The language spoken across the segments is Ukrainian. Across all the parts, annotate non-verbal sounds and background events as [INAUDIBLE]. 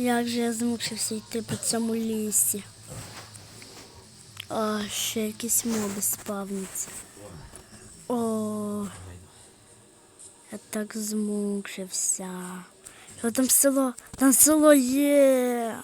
Як же я змучився йти по цьому лісі. А, ще якісь моби спавняться. О, я так змучився. Що там село? Там село є.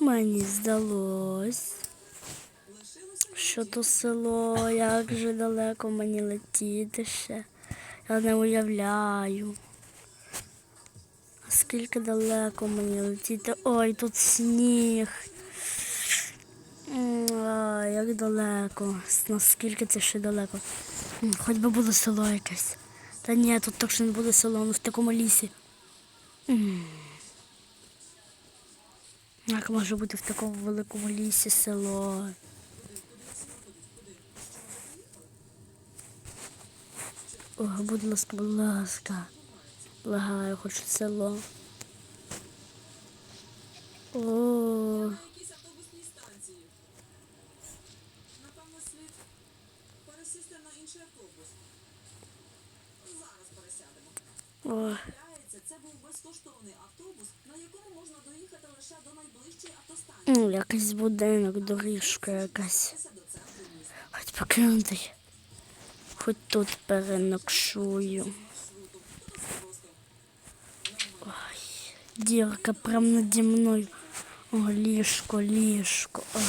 Мені здалось. Що то село, як же далеко мені летіти ще. Я не уявляю. Скільки далеко мені летіти? Ой, тут сніг. А, як далеко. Наскільки це ще далеко? Хоч би було село якесь. Та ні, тут точно не буде село, ну в такому лісі. Як може бути в такому великому лісі село? О, будь ласка, будь ласка. Благаю, хочу село. О, якійсь автобусній. Напевно, слід пересісти на інший автобус. Зараз пересядемо. о, це був безкоштовний автобус, на якому можна доїхати лише до найближчої автостанції. якийсь будинок, доріжка якась. Хоч покинутий. Хоч тут перенокшую. Дірка прямо наді мною. О, ліжко, ліжко. Ой.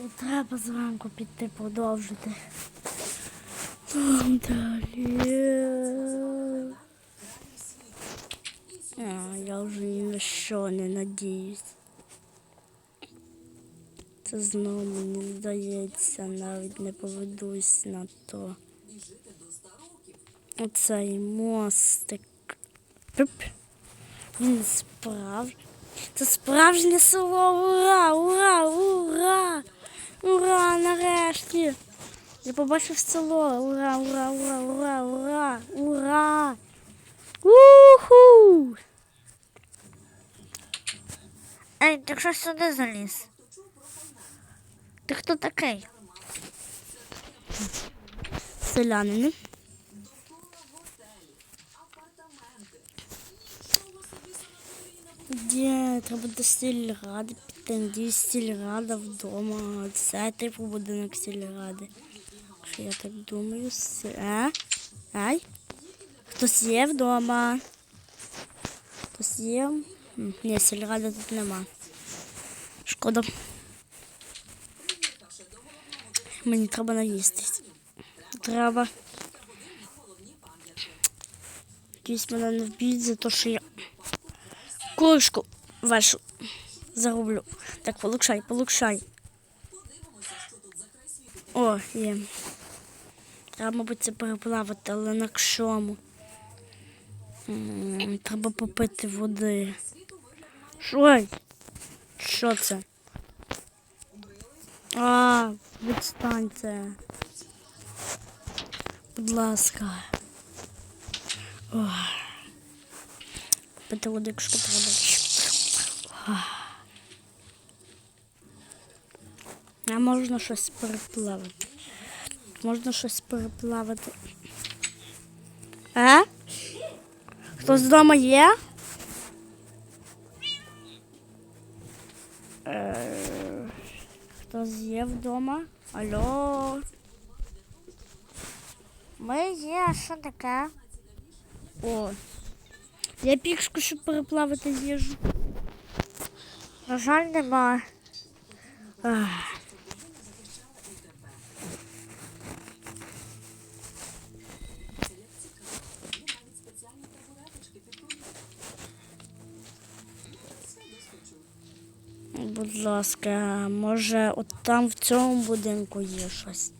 І треба зранку піти продовжити. Далі. А, я вже ні на що не надіюсь. Це знову мені здається, навіть не поведусь на то. Оцей мостик. Він справ. Це справжнє село. Ура! Ура! Ура! Ура! Нарешті! Я побачив село. Ура! Ура! Ура! Ура! Ура! Ура! Уху! Ей, ти що сюди заліз? Ти хто такий? Селянин. Де треба до сільради піти, сільрада вдома. Це типу будинок сільради. Що я так думаю? А? Ай? Хтось є вдома? Хтось є? Ні, сільради тут нема. Шкода. Мені треба наїстись. Треба. Надіюсь, мене не вб'ють за те, що я кружку вашу зароблю. Так, полукшай, полукшай. О, є. Треба, мабуть, це переплавати, але на кшому. Треба попити води. Що? Що це? А, відстань це. Будь ласка. Ох. Треба. Ох. А можна щось переплавити. Можна щось переплавити. А? Хтось вдома є? Е, Хтось є вдома? Алло? Ми є, а що таке? О. Я пікшку, щоб переплавити їжу. На жаль, нема. Будь ласка, може от там в цьому будинку є щось.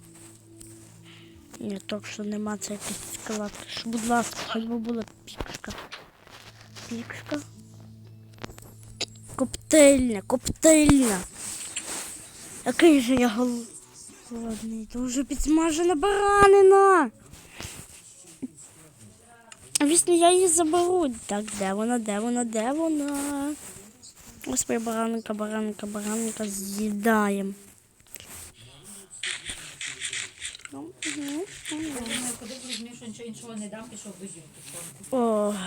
Ні, так що нема склад. Що, Будь ласка, хоч би була пікшка. Пікшка. Коптильня, коптильня. Який же я голодний. То вже підсмажена баранина. Вісні я її заберу. Так, де вона, де вона, де вона? Господи, баранка, баранка, баранка з'їдаємо. Ну. Коли зрозумів, що нічого іншого не дам, пішов до жінки.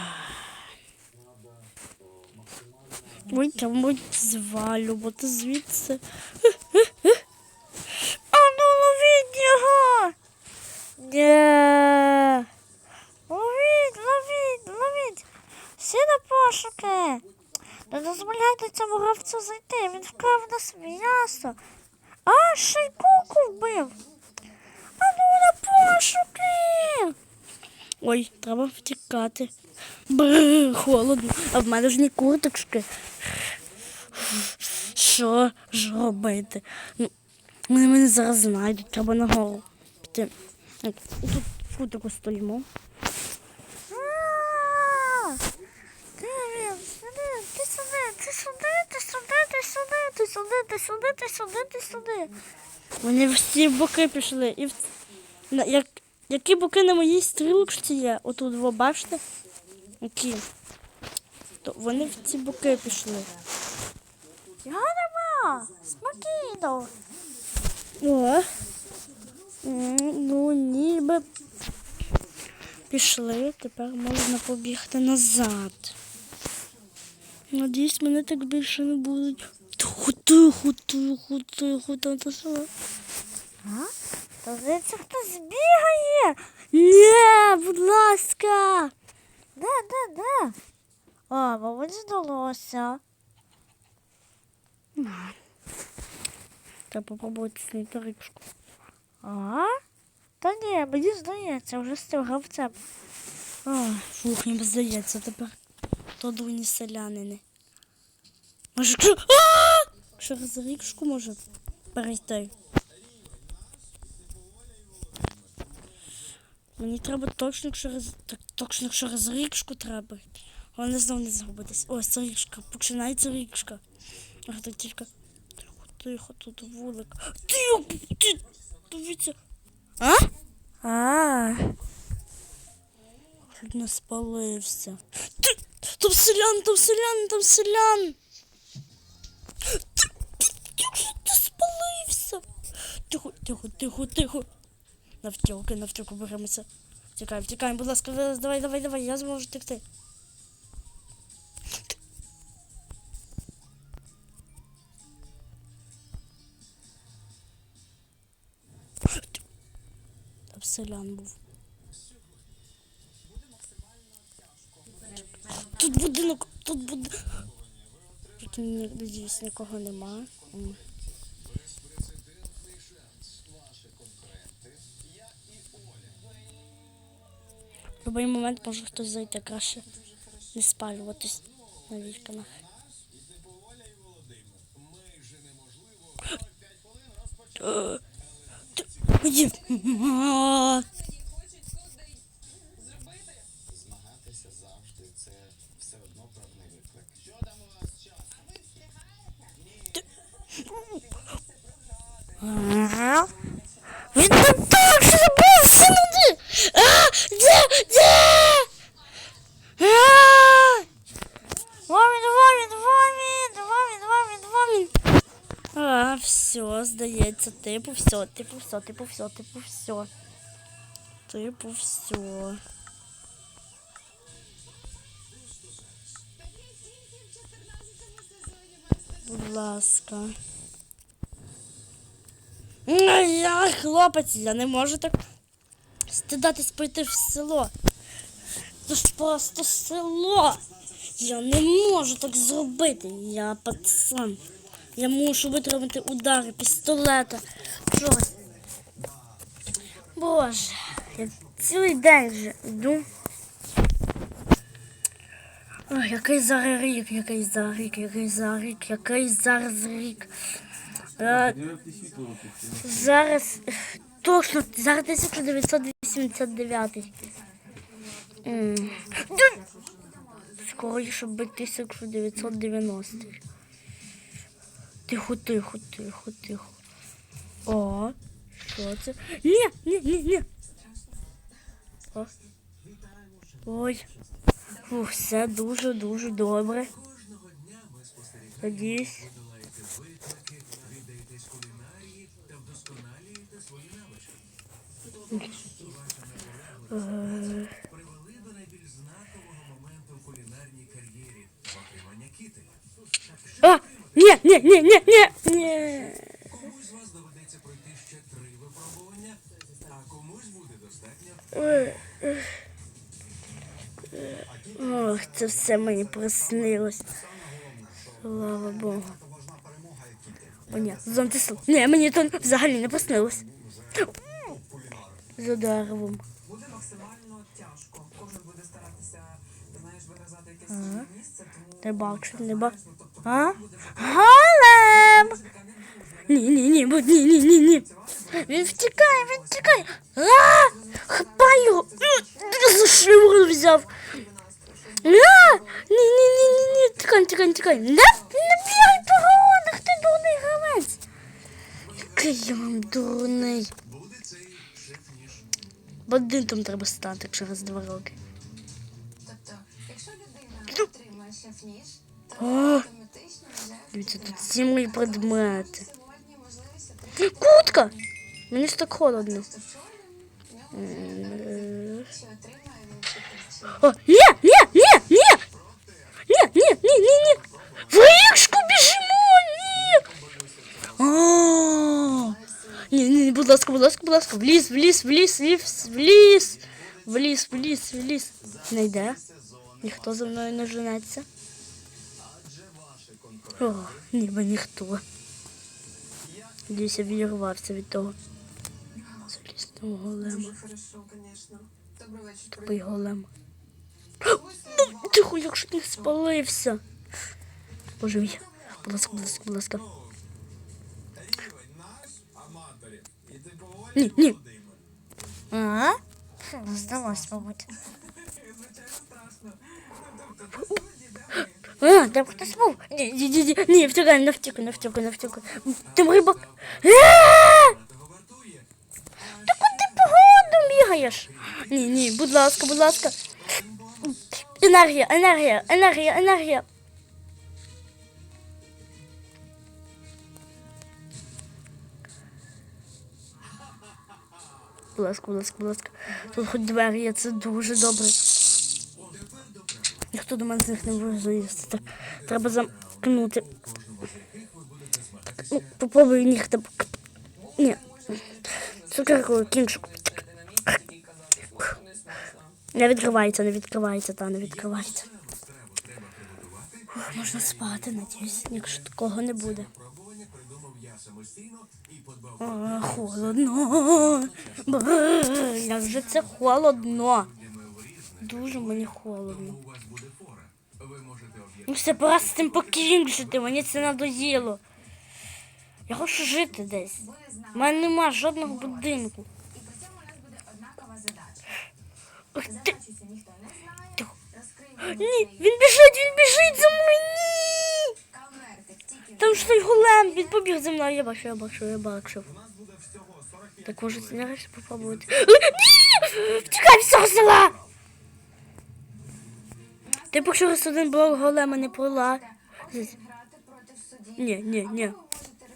О, Ой, там мабуть, звалю, бо то звідси. [LAUGHS] А ну ловіть його! Ні. Ловіть, ловіть, ловіть. Всі на пошуки. Не дозволяйте цьому гравцю зайти. Він вкрав нас м'ясо. А, ще й куку вбив. А ну на пошуки. Ой, треба втікати. Бррр, холодно, а в мене ж не курточки. Що ж робити? Ну, Вони мене зараз знайдуть, треба нагору піти. Тут кутику стоїмо. Ти сюди, ти сюди, ти сюди, ти сюди, ти сюди, сюди. Вони всі в боки пішли. І в... Як які боки на моїй стрілочці є? Отут ви бачите? Які? То вони в ці боки пішли. Нема! Спокійно. О. Ну, ніби пішли, тепер можна побігти назад. Надіюсь, мене так більше не будуть. Тихо, тихо, тихо, тихо, то що? А? Та здається, хтось бігає. Ні, будь ласка. Де, де, де? А, мабуть, здалося. Треба попробувати знайти рибку. А? Та ні, мені здається, вже з цим гравцем. А, фух, мені здається, тепер то дурні селянини. Може. Через річку може перейти. Мені треба точно через так, точно через річку треба. Головне знову не загубитись. Ось це річка. Починається річка. Ах, тут тільки. Тихо, тут вулик. Тихо, ти, дивіться. А? А. Не спалився. Ти, там селян, там селян, там селян. Тихо, тихо, тихо, тихо. Навтілки, навтілку беремося. Втікаємо, втікаємо, будь ласка, давай, давай, давай, я зможу текти. Селян був. Тут будинок, тут буде. Тут, надіюсь, нікого нема. М. В будь-який момент може хтось зайти краще не спалюватись на вікнах. Змагатися завжди це все одно певний виклик. Що там у вас час? Ага. Він там так забився люди! А! Де? Де? А! Вовін, Вовін, Вовін, Вовін, Вовін, Вовін. А, все, здається, типу, все, типу, все, типу, все, типу, все. Типу, все. Будь ласка. Ну, Я хлопець, я не можу так стидатись пойти в село. Це ж просто село. Я не можу так зробити. Я пацан. Я мушу витримати удари пістолета. Чогось. Боже, я цілий день вже йду. Ой, який зараз рік, який зараз рік, який зараз рік, який зараз рік. Е, Зараз точно зараз 1989. М. Ду- Скоріше би 1990. Тихо, тихо, тихо, тихо. О, що це? Ні, ні, ні, ні. О. Ой. Фух, все дуже, дуже добре. Надіюсь. привели до найбільш знакового моменту в кулінарній кар'єрі отримання кителя. Ні, ні, ні, ні, ні, ні. Комусь з вас доведеться пройти ще три випробування, а комусь буде достатньо. Ох, це все мені приснилось. Слава Богу. О, ні, зонтисл. Ні, мені то взагалі не приснилось. За деревом. Буде максимально тяжко. Кожен буде старатися, знаєш, виразати якесь місце, тому Не бачу, не бачу. А? голем. Ні-ні-ні, будь лі-лі-лі-лі. Він втікає, він втікає. А! Хапай. За шиву взяв. А! Ні-ні-ні-ні-ні. Тікай, тікай, тікай. Не, не бігай по городах, ти дурний гравець. Який я вам дурний. Бандитом треба стати через два роки. Тобто, якщо людина ну. отримає шеф-ніж, то дивіться, тут всі мої предмети. сьогодні можливість отримати Кутка! Мені ж так холодно. в школі, в нього чи отримає він такі О, ні, ні, ні, ні! Ні, ні, ні, ні, ні! В річку біжимо, ні! А, Ні, ні, будь ласка, будь ласка, будь ласка, в ліс, в ліс, в ліс, в ліс, в ліс, в ліс, в ліс, в ліс. Не йде. Ніхто за мною не женеться. О, ніби ніхто. Дійся відірвався від того. Залізного голема. Тупий голем. Ну, тихо, якщо не спалився. Боже мій. Будь ласка, будь ласка, будь ласка. Ні, ні. А? Здалось, мабуть. А, там хтось був. Ні, ні, ні, ні, втікай, не втікай, не втікай, не втікай. Там рибак. Вартує. Та куди погоду бігаєш? Ні, ні, будь ласка, будь ласка. Енергія, енергія, енергія, енергія. Будь ласка, будь ласка, будь ласка. Тут хоч двері це дуже добре. Ніхто до мене з них не може залізти. Так, треба замкнути. Ну, попробуй ніг там. Ні. Цукерку, кінчик. Не відкривається, не відкривається, та не відкривається. Ух, можна спати, надіюсь, якщо такого не буде. А, холодно. Бррр, Як же це холодно. Дуже мені холодно. Ну все, пора з цим покінчити, мені це надоїло. Я хочу жити десь. У мене нема жодного будинку. І при цьому у нас буде однакова задача. Це ніхто не знає. Ні, він біжить, він біжить за мною. Ні. Там ж той голем, він побіг за мною. Я бачу, я бачу, я бачу. Так може нарешті попробувати. Ні! Втікай з села! Ти поки що один блок голема не пола. Ні, ні, ні.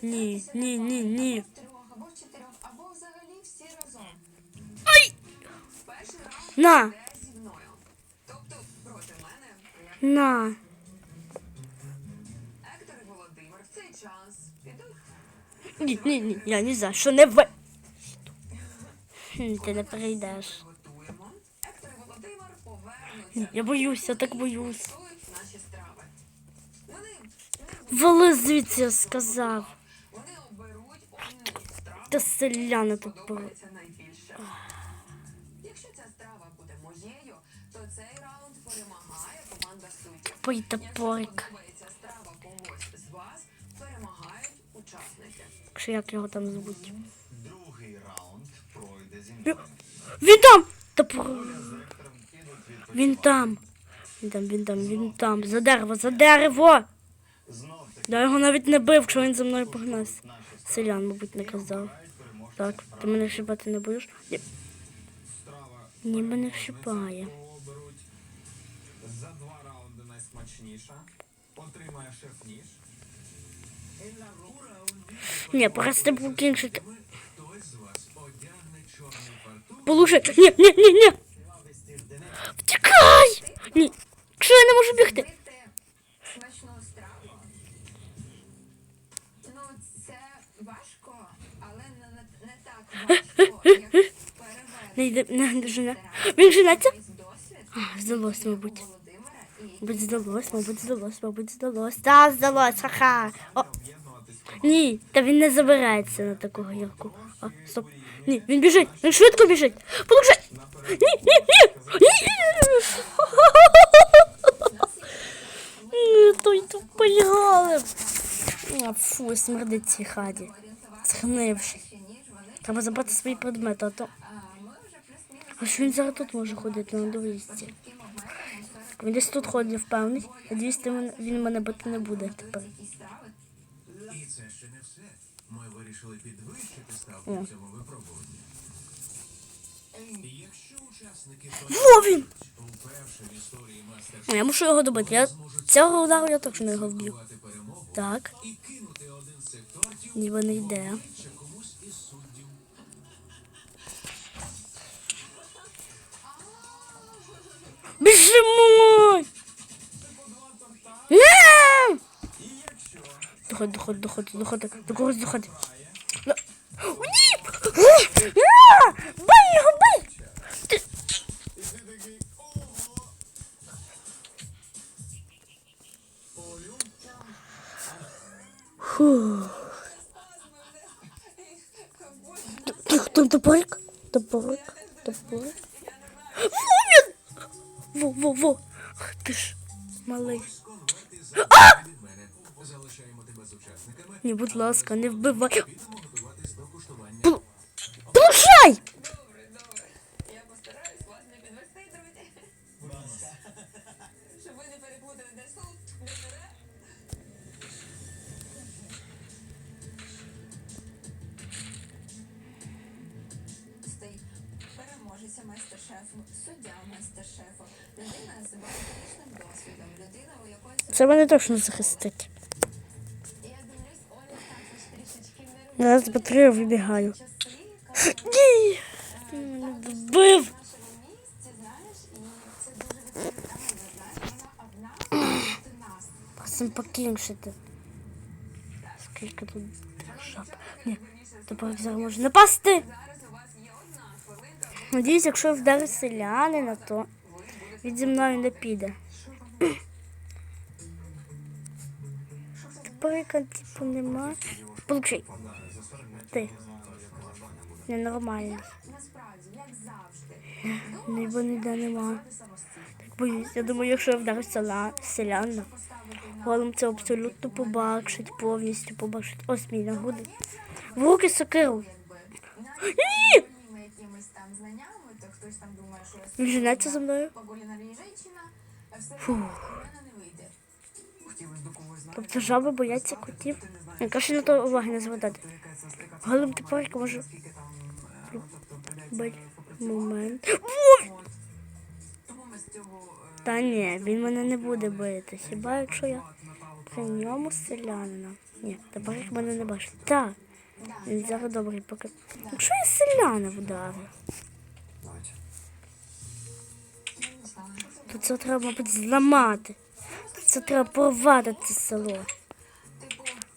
Ні, ні, ні, ні. Ай! На! На. Ні, ні, ні, я не знаю, що не ви. Ти не прийдеш повернуться. Ні, Я так боюсь. Вали звідси, я сказав. Та селяни тут були. Якщо ця страва буде моєю, то цей раунд перемагає команда суддів. Якщо топорик. страва когось з вас, перемагають учасники. Якщо як його там звуть. Другий раунд пройде зі мною. Він там! Топор. Він там. Він там, він там, він там. За дерево, за дерево! Я його навіть не бив, якщо він за мною погнався. Селян, мабуть, не казав. Так, ти мене вшибати не будеш? Ні, ні мене вшипає. За два раунди найсмачніша. Отримає шеф-ніж. Ні, покінчити. хтось з вас одягне чорний Ні, ні, ні, ні. Втікай! Ні. Чого я не можу бігти? Не йде, не дожене. Він женеться? А, здалось, мабуть. Будь здалось, мабуть, здалось, мабуть, здалось. Та, здалось, ха-ха. О. Ні, та він не забирається на таку гірку. А, стоп. Ні, він біжить, він швидко біжить. Получай. Ні, ні, ні, ні, ні. Той. А, Фу, смердить цій хаді. Схнивши. Треба забрати свої предмети, а то. А що він зараз тут може ходити на дивісці? Він десь тут ходить, впевнений. Надіюсь, він мене бити не буде тепер. І це ще не все. Ми вирішили підвищити ставку в цьому випробуванні. Якщо учасники Во Я мушу його добити. Я цього удару я точно його вб'ю. Так, ніби не йде. Біжимо! Доходь, доходь, доходь, доходь, до доходь. Ні! Хто топорик? Топорик? Топорик? Во! Во, во, ти ж, малий. Учасниками. Ні, будь ласка, не вбивай. Получай! Не. Щоб ви не переплутали, де суд, де [LAUGHS] нашому місці, знаєш, і це дуже відповідально, знаєш, вона одна проти нас. Просим покінчити. Скільки тут жаб. Ні, тепер зараз може напасти. Зараз у вас є одна хвилинка. Надіюсь, якщо вдарить селянина, то він зі мною не піде. Тепер типу нема. Получай. Ти. Ненормальний. Завжди, Ніби ніде нема. Так боюсь. Я думаю, якщо я вдарю села, селяна, голем це абсолютно побачить, повністю побачить. Ось мій нагоди. В руки сокиру. [GASPS] Якимись там знаннями, то хтось там думає, що я женеться за мною. погулянарі жінка, а все Фу. в мене не вийде. Тобто жаби бояться котів. Яка ще на то уваги не звертати. Голем тепер може бути момент. Та ні, він мене не буде бити. Хіба якщо я при ньому селянина? Ні, тепер як мене не бачить. Так. Він зараз добрий поки. Якщо я селяна вдарю, то це треба, мабуть, зламати. Це треба порвати це село.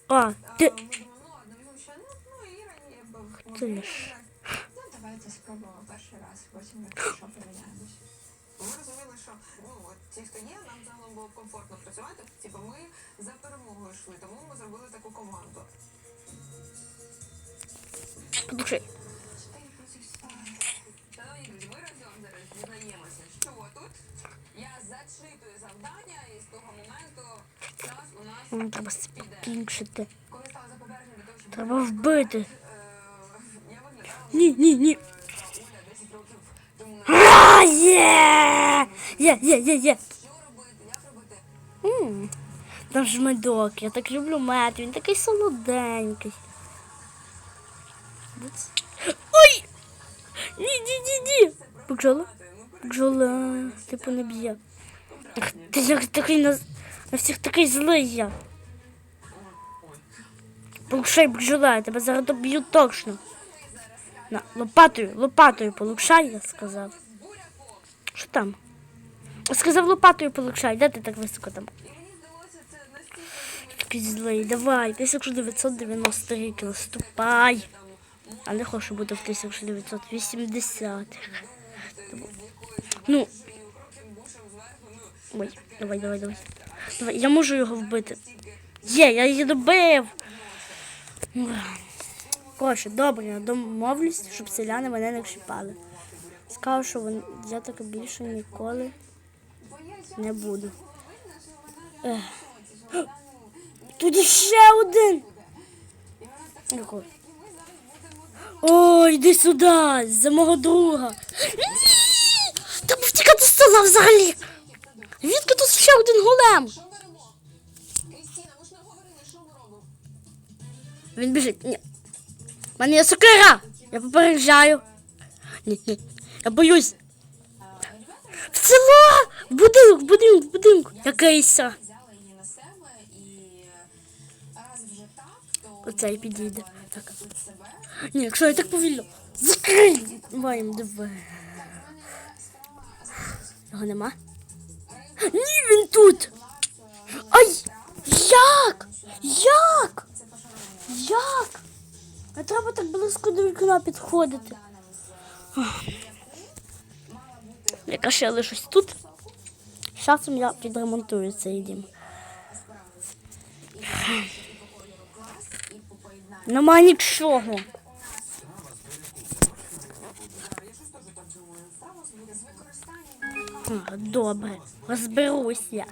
А, ти. Ну ну ну, ну бо Ти ж. Ну, давайте спробуємо перший раз, потім якщо що поміняємось. Ми розуміли, що ну от ті, хто є, нам загалом було комфортно працювати. Типу, ми за перемогою йшли, тому ми зробили таку команду. Тут. Я зачитую завдання, і з того моменту час у нас Мені треба спінчити. Треба вбити. Ні, ні, ні. Оля 10 років тому А, є! Є, є, є, є. що робити, як робити. Там ж медок. Я так люблю мед. Він такий солоденький. Ой! Ні, ні, ні, ні. Бджола? Бджола, типу не б'є. Ти як такий на, на всіх такий злий я. Полушай, бджола, я тебе зараз доб'ю точно. На, лопатою, лопатою полукшай, я сказав. Що там? Сказав лопатою полукшай, де ти так високо там? І мені здалося це настільки Такий давай, 1990 рік, наступай. А не хочу бути в 1980-х. Ну. Ой, давай, давай, давай. Давай, я можу його вбити. Є, я її добив. Коротше, добре, я домовлюсь, щоб селяни мене не чіпали. Скажу, що вони, я так більше ніколи не буду. Ех. Тут ще один. Ой, іди сюди, за мого друга. Ні! Треба втікати з села взагалі. Відки тут ще один голем? Він біжить. Ні. У мене є сокира. Я попереджаю. Ні, ні. Я боюсь. В село! В будинок, в будинок, в будинок. Якийсь. взяла її на себе і раз вже так, то Оцей підійде. Так. Ні, якщо я так повільно. Закрий! Маємо диви. Його нема? Ні, він тут! Ай! Як? Як? Як? Не треба так близько до вікна підходити. Яка ще лишусь тут. Часом я підремонтую цей дім. Нема нічого. Добре, розберуся.